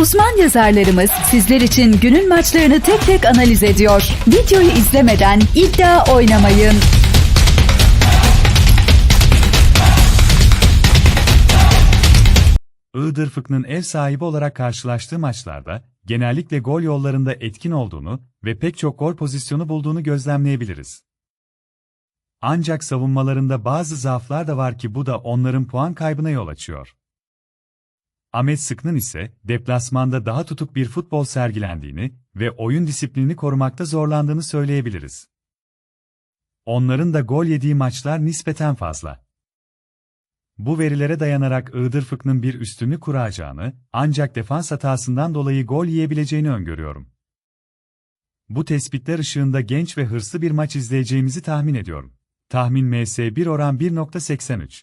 Uzman yazarlarımız sizler için günün maçlarını tek tek analiz ediyor. Videoyu izlemeden iddia oynamayın. Iğdır Fık'ın ev sahibi olarak karşılaştığı maçlarda genellikle gol yollarında etkin olduğunu ve pek çok gol pozisyonu bulduğunu gözlemleyebiliriz. Ancak savunmalarında bazı zaaflar da var ki bu da onların puan kaybına yol açıyor. Ahmet Sıknın ise deplasmanda daha tutuk bir futbol sergilendiğini ve oyun disiplinini korumakta zorlandığını söyleyebiliriz. Onların da gol yediği maçlar nispeten fazla. Bu verilere dayanarak Iğdır Fık'ın bir üstünlük kuracağını, ancak defans hatasından dolayı gol yiyebileceğini öngörüyorum. Bu tespitler ışığında genç ve hırslı bir maç izleyeceğimizi tahmin ediyorum. Tahmin MS1 oran 1.83.